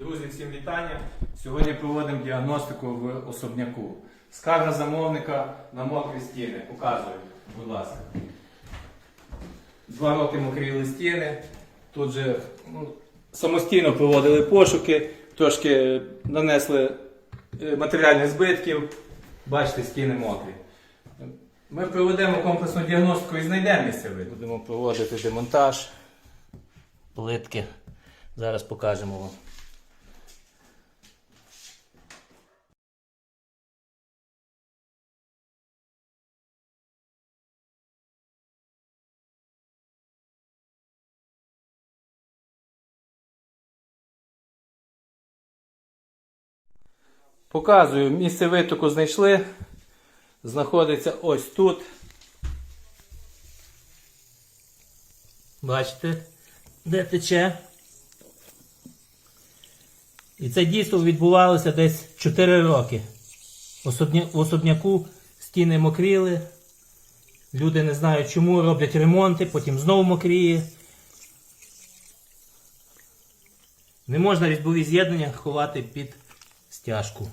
Друзі, всім вітання. Сьогодні проводимо діагностику в особняку. Скарга замовника на мокрі стіни. Показую, будь ласка. Два роки мокріли стіни. Тут же ну, самостійно проводили пошуки, трошки нанесли е, матеріальних збитків. Бачите, стіни мокрі. Ми проведемо комплексну діагностику і знайдемо місцевий. Будемо проводити демонтаж. Плитки. Зараз покажемо вам. Показую, місце витоку знайшли. Знаходиться ось тут. Бачите, де тече. І це дійство відбувалося десь 4 роки. В особняку стіни мокріли. Люди не знають чому, роблять ремонти, потім знову мокріє. Не можна різьбові з'єднання ховати під стяжку.